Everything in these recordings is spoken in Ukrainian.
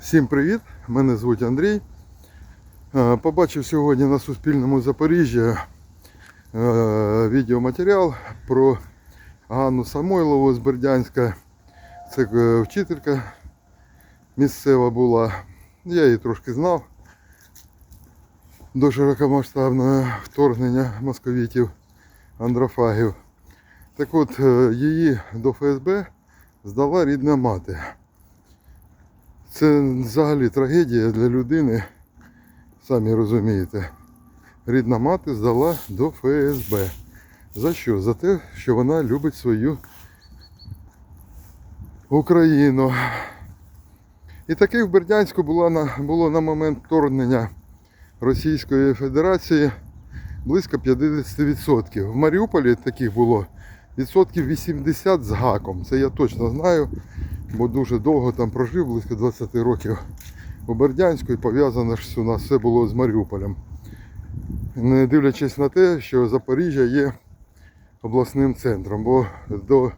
Всім привіт! Мене звуть Андрій. Е, Побачив сьогодні на Суспільному Запоріжжя е, відеоматеріал про Ганну Самойлову з Бердянська. Це е, вчителька місцева була. Я її трошки знав до широкомасштабного вторгнення московітів андрофагів. Так от її до ФСБ здала рідна мати. Це взагалі трагедія для людини, самі розумієте. Рідна мати здала до ФСБ. За що? За те, що вона любить свою Україну. І таких в Бердянську було на, було на момент вторгнення Російської Федерації близько 50%. В Маріуполі таких було відсотків 80 з гаком. Це я точно знаю бо дуже довго там прожив, близько 20 років у Бердянську і пов'язано ж у нас все було з Маріуполем. Не дивлячись на те, що Запоріжжя є обласним центром, бо до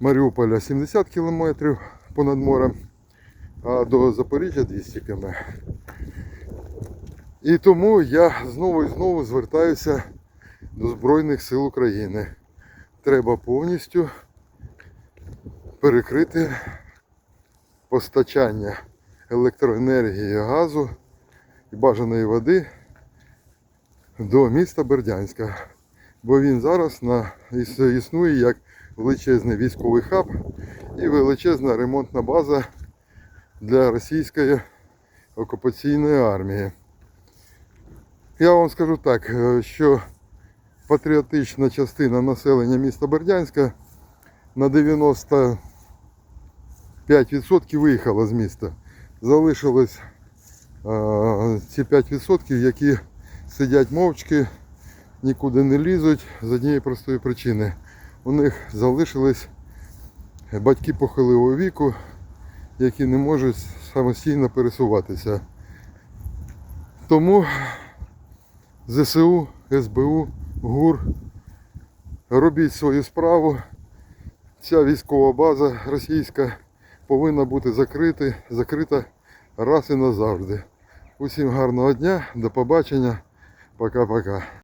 Маріуполя 70 кілометрів понад морем, а до Запоріжжя 200 км. І тому я знову і знову звертаюся до Збройних сил України. Треба повністю перекрити постачання електроенергії, газу і бажаної води до міста Бердянська. Бо він зараз на, існує як величезний військовий хаб і величезна ремонтна база для російської окупаційної армії. Я вам скажу так, е, що патріотична частина населення міста Бердянська на 95% виїхала з міста. Залишилось е, ці 5%, які сидять мовчки, нікуди не лізуть з однієї простої причини. У них залишились батьки похилого віку, які не можуть самостійно пересуватися. Тому ЗСУ, СБУ, ГУР робіть свою справу ця військова база російська повинна бути закрита, закрита раз і назавжди. Усім гарного дня, до побачення, пока-пока.